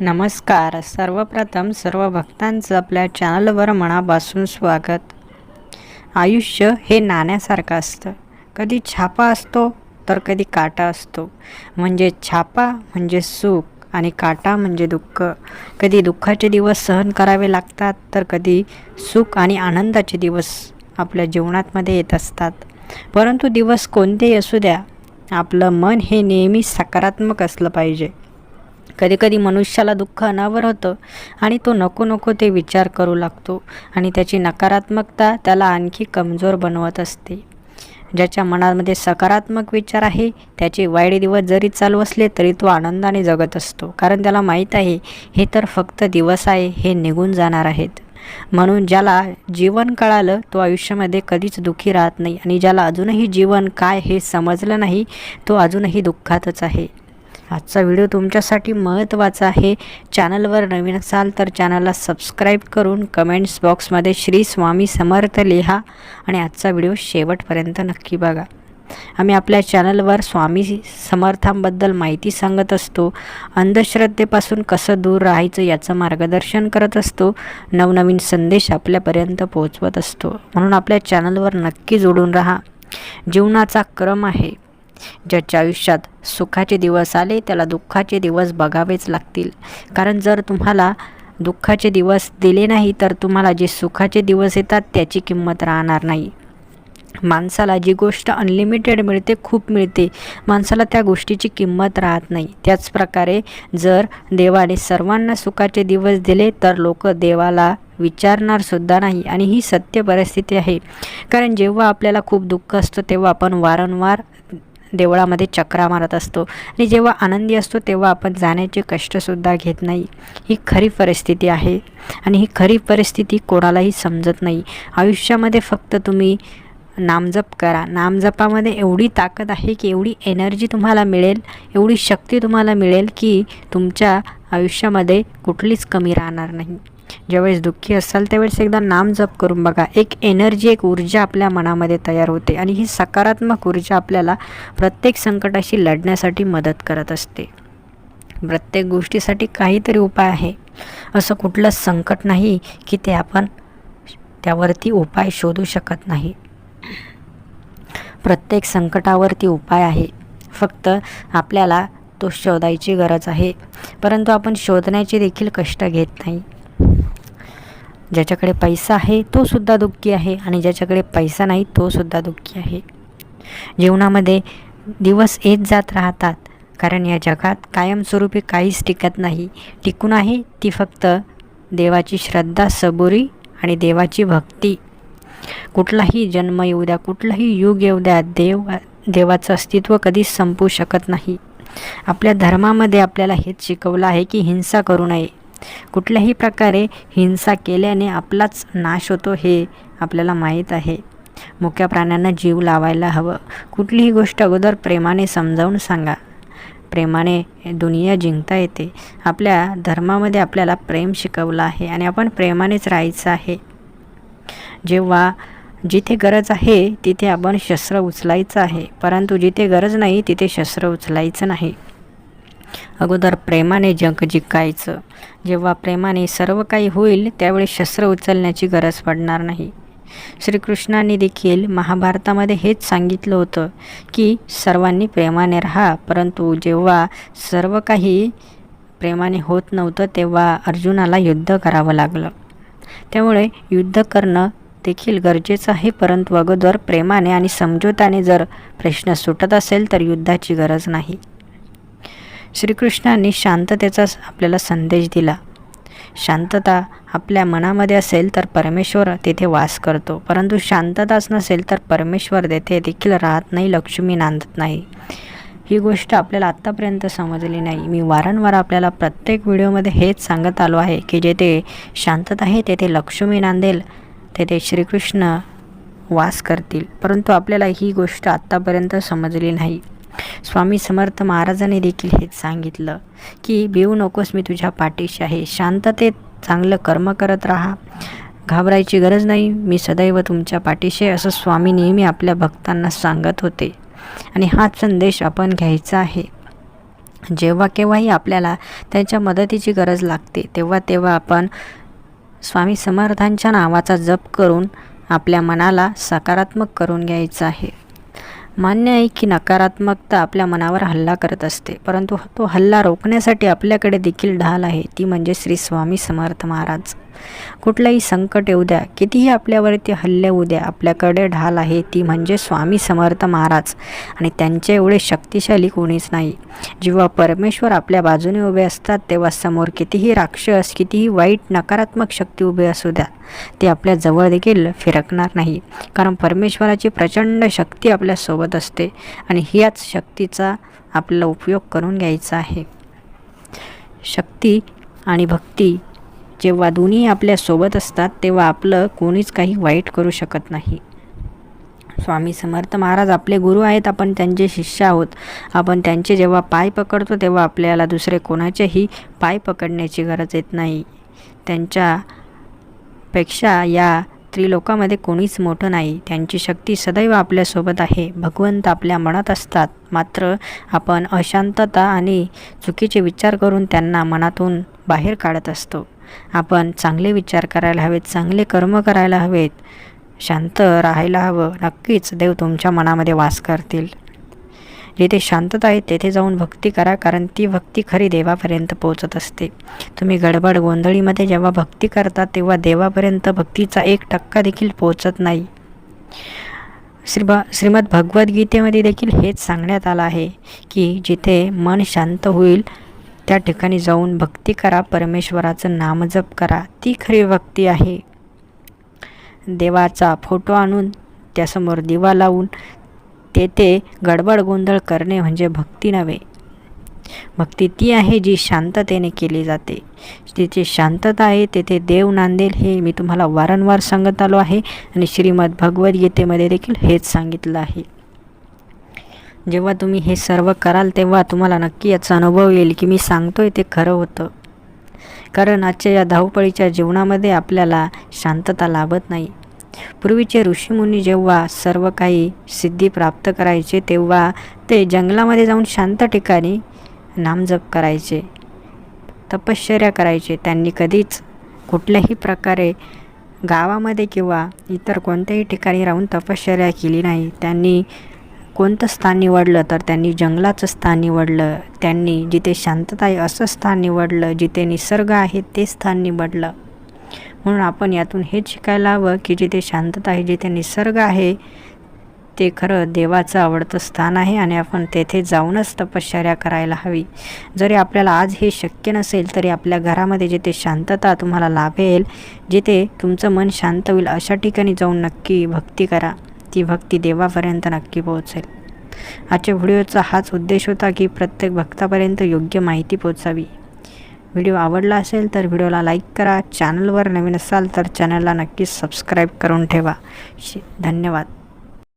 नमस्कार. सर्वप्रथम सर्व भक्तांचं आपल्या चॅनलवर मनापासून स्वागत. आयुष्य हे नाण्यासारखं असतं. कधी छापा असतो तर कधी काटा असतो. म्हणजे छापा म्हणजे सुख आणि काटा म्हणजे दुःख. कधी दुःखाचे दिवस सहन करावे लागतात तर कधी सुख आणि आनंदाचे दिवस आपल्या जीवनातमध्ये येत असतात. परंतु दिवस कोणतेही असू द्या आपलं मन हे नेहमी सकारात्मक असलं पाहिजे. कधीकधी मनुष्याला दुःख अनावर होतं आणि तो नको नको ते विचार करू लागतो आणि त्याची नकारात्मकता त्याला आणखी कमजोर बनवत असते. ज्याच्या मनामध्ये सकारात्मक विचार आहे त्याचे वाईट दिवस जरी चालू असले तरी तो आनंदाने जगत असतो. कारण त्याला माहीत आहे हे तर फक्त दिवस आहे हे निघून जाणार आहेत. म्हणून ज्याला जीवन कळालं तो आयुष्यामध्ये कधीच दुःखी राहत नाही आणि ज्याला अजूनही जीवन काय हे समजलं नाही तो अजूनही दुःखातच आहे. आजचा व्हिडिओ तुमच्यासाठी महत्त्वाचा आहे. चॅनलवर नवीन असाल तर चॅनलला सबस्क्राईब करून कमेंट्स बॉक्समध्ये श्री स्वामी समर्थ लिहा आणि आजचा व्हिडिओ शेवटपर्यंत नक्की बघा. आम्ही आपल्या चॅनलवर स्वामी समर्थांबद्दल माहिती सांगत असतो. अंधश्रद्धेपासून कसं दूर राहायचं याचं मार्गदर्शन करत असतो. नवनवीन संदेश आपल्यापर्यंत पोहोचवत असतो. म्हणून आपल्या चॅनलवर नक्की जोडून राहा. जीवनाचा क्रम आहे. ज्याच्या आयुष्यात सुखाचे दिवस आले त्याला दुःखाचे दिवस बघावेच लागतील. कारण जर तुम्हाला दुःखाचे दिवस दिले नाही तर तुम्हाला जे सुखाचे दिवस येतात त्याची किंमत राहणार नाही. माणसाला जी गोष्ट अनलिमिटेड मिळते खूप मिळते. माणसाला त्या गोष्टीची किंमत राहत नाही. त्याचप्रकारे जर देवाने सर्वांना सुखाचे दिवस दिले तर लोक देवाला विचारणार सुद्धा नाही. आणि ही सत्य परिस्थिती आहे. कारण जेव्हा आपल्याला खूप दुःख असतं तेव्हा आपण वारंवार देवळामध्ये चक्रा मारत असतो. आणि जेव्हा आनंदी असतो तेव्हा आपण जाण्याचे कष्टसुद्धा घेत नाही. ही खरी परिस्थिती आहे. आणि ही खरी परिस्थिती कोणालाही समजत नाही. आयुष्यामध्ये फक्त तुम्ही नामजप करा. नामजपामध्ये एवढी ताकद आहे की एवढी एनर्जी तुम्हाला मिळेल एवढी शक्ती तुम्हाला मिळेल की तुमच्या आयुष्यामध्ये कुठलीच कमी राहणार नाही. ज्यावेळेस दुःखी असाल त्यावेळेस एकदा नाम जप करून बघा. एक एनर्जी एक ऊर्जा आपल्या मनामध्ये तयार होते आणि ही सकारात्मक ऊर्जा आपल्याला प्रत्येक संकटाशी लढण्यासाठी मदत करत असते. प्रत्येक गोष्टीसाठी काहीतरी उपाय आहे. असं कुठलं संकट नाही की ते आपण त्यावरती उपाय शोधू शकत नाही. प्रत्येक संकटावरती उपाय आहे. फक्त आपल्याला तो शोधायची गरज आहे. परंतु आपण शोधण्याचे देखील कष्ट घेत नाही. ज्याच्याकडे पैसा आहे तो सुद्धा दुःखी आहे आणि ज्याच्याकडे पैसा नाही तो सुद्धा दुःखी आहे. जीवनामध्ये दिवस येत जात राहतात कारण या जगात कायमस्वरूपी काहीच टिकत नाही. टिकून आहे ती फक्त देवाची श्रद्धा सबुरी आणि देवाची भक्ती. कुठलाही जन्म येऊ द्या कुठलाही युग येऊ द्या देव देवाचं अस्तित्व कधीच संपू शकत नाही. आपल्या धर्मामध्ये आपल्याला हेच शिकवलं आहे की हिंसा करू नये. कुठल्याही प्रकारे हिंसा केल्याने आपलाच नाश होतो हे आपल्याला माहीत आहे. मुक्या प्राण्यांना जीव लावायला हवं. कुठलीही गोष्ट अगोदर प्रेमाने समजावून सांगा. प्रेमाने दुनिया जिंकता येते. आपल्या धर्मामध्ये आपल्याला प्रेम शिकवलं आहे आणि आपण प्रेमानेच राहायचं आहे. जेव्हा जिथे गरज आहे तिथे आपण शस्त्र उचलायचं आहे. परंतु जिथे गरज नाही तिथे शस्त्र उचलायचं नाही. अगोदर प्रेमाने जग जिंकायचं. जेव्हा प्रेमाने सर्व काही होईल त्यावेळी शस्त्र उचलण्याची गरज पडणार नाही. श्रीकृष्णांनी देखील महाभारतामध्ये हेच सांगितलं होतं की सर्वांनी प्रेमाने राहा परंतु जेव्हा सर्व काही प्रेमाने होत नव्हतं तेव्हा अर्जुनाला युद्ध करावं लागलं. त्यामुळे युद्ध करणं देखील गरजेचं आहे परंतु अगोदर प्रेमाने आणि समजोताने जर प्रश्न सुटत असेल तर युद्धाची गरज नाही. श्रीकृष्णांनी शांततेचा आपल्याला संदेश दिला. शांतता आपल्या मनामध्ये असेल तर परमेश्वर तेथे वास करतो. परंतु शांतताच नसेल तर परमेश्वर तेथे देखील राहत नाही लक्ष्मी नांदत नाही. ही गोष्ट आपल्याला आत्तापर्यंत समजली नाही. मी वारंवार आपल्याला प्रत्येक व्हिडिओमध्ये हेच सांगत आलो आहे की जेथे शांतता आहे तेथे लक्ष्मी नांदेल तेथे श्रीकृष्ण वास करतील. परंतु आपल्याला ही गोष्ट आत्तापर्यंत समजली नाही. स्वामी समर्थ महाराजांनी देखील हेच सांगितलं की भिवू नकोस मी तुझ्या पाठीशी आहे. शांततेत चांगलं कर्म करत राहा. घाबरायची गरज नाही. मी सदैव तुमच्या पाठीशी असं स्वामी नेहमी आपल्या भक्तांना सांगत होते. आणि हाच संदेश आपण घ्यायचा आहे. जेव्हा केव्हाही आपल्याला त्यांच्या मदतीची गरज लागते तेव्हा तेव्हा आपण स्वामी समर्थांच्या नावाचा जप करून आपल्या मनाला सकारात्मक करून घ्यायचं आहे. मान्य आहे की नकारात्मकता आपल्या मनावर हल्ला करत असते परंतु तो हल्ला रोखण्यासाठी आपल्याकडे देखील ढाल आहे ती म्हणजे श्री स्वामी समर्थ महाराज. कुठलंही संकट येऊ द्या कितीही आपल्यावरती हल्ले येऊ द्या आपल्याकडे ढाल आहे ती म्हणजे स्वामी समर्थ महाराज. आणि त्यांच्या एवढे शक्तिशाली कोणीच नाही. जेव्हा परमेश्वर आपल्या बाजूने उभे असतात तेव्हा समोर कितीही राक्षस कितीही वाईट नकारात्मक शक्ती उभे असू द्या. ते आपल्या जवळ देखील फिरकणार नाही. कारण परमेश्वराची प्रचंड शक्ती आपल्यासोबत असते आणि ह्याच शक्तीचा आपल्याला उपयोग करून घ्यायचा आहे. शक्ती आणि भक्ती जेव्हा दोन्ही आपल्यासोबत असतात तेव्हा आपलं कोणीच काही वाईट करू शकत नाही. स्वामी समर्थ महाराज आपले गुरु आहेत आपण त्यांचे शिष्य आहोत. आपण त्यांचे जेव्हा पाय पकडतो तेव्हा आपल्याला दुसरे कोणाचेही पाय पकडण्याची गरज येत नाही. त्यांच्यापेक्षा या त्रिलोकामध्ये कोणीच मोठं नाही. त्यांची शक्ती सदैव आपल्यासोबत आहे. भगवंत आपल्या मनात असतात. मात्र आपण अशांतता आणि चुकीचे विचार करून त्यांना मनातून बाहेर काढत असतो. आपण चांगले विचार करायला हवेत चांगले कर्म करायला हवेत. शांत राहायला हवं. नक्कीच देव तुमच्या मनामध्ये वास करतील. जिथे शांतता आहे तेथे जाऊन भक्ती करा कारण ती भक्ती खरी देवापर्यंत पोहोचत असते. तुम्ही गडबड गोंधळीमध्ये जेव्हा भक्ती करता तेव्हा देवापर्यंत भक्तीचा एक टक्का देखील पोहोचत नाही. श्री भ श्रीमद भगवद्गीतेमध्ये देखील हेच सांगण्यात आलं आहे की जिथे मन शांत होईल त्या ठिकाणी जाऊन भक्ती करा परमेश्वराचं नामजप करा. ती खरी भक्ती आहे. देवाचा फोटो आणून त्यासमोर दिवा लावून तेथे गडबड गोंधळ करणे म्हणजे भक्ती नव्हे. भक्ती ती आहे जी शांततेने केली जाते. तिथे शांतता आहे तेथे देव नांदेल हे मी तुम्हाला वारंवार सांगत आलो आहे आणि श्रीमद भगवद्गीतेमध्ये देखील हेच सांगितलं आहे. जेव्हा तुम्ही हे सर्व कराल तेव्हा तुम्हाला नक्की याचा अनुभव येईल की मी सांगतोय ते खरं होतं. कारण आजच्या या धावपळीच्या जीवनामध्ये आपल्याला शांतता लाभत नाही. पूर्वीचे ऋषीमुनी जेव्हा सर्व काही सिद्धी प्राप्त करायचे तेव्हा ते जंगलामध्ये जाऊन शांत ठिकाणी नामजप करायचे तपश्चर्या करायचे. त्यांनी कधीच कुठल्याही प्रकारे गावामध्ये किंवा इतर कोणत्याही ठिकाणी राहून तपश्चर्या केली नाही. त्यांनी कोणतं स्थान निवडलं तर त्यांनी जंगलाचं स्थान निवडलं. त्यांनी जिथे शांतता आहे असं स्थान निवडलं जिथे निसर्ग आहे ते स्थान निवडलं. म्हणून आपण यातून हेच शिकायला हवं की जिथे शांतता आहे जिथे निसर्ग आहे ते खरं देवाचं आवडतं स्थान आहे आणि आपण तेथे जाऊनच तपश्चर्या करायला हवी. जरी आपल्याला आज हे शक्य नसेल तरी आपल्या घरामध्ये जिथे शांतता तुम्हाला लाभेल जिथे तुमचं मन शांत होईल अशा ठिकाणी जाऊन नक्की भक्ती करा. ती भक्ती देवापर्यंत नक्की पोहोचेल. आजच्या व्हिडिओचा हाच उद्देश होता की प्रत्येक भक्तापर्यंत योग्य माहिती पोचावी व्हिडिओ आवडला असेल तर व्हिडिओला लाईक करा. चॅनलवर नवीन असाल तर चॅनलला नक्कीच सबस्क्राईब करून ठेवा. धन्यवाद.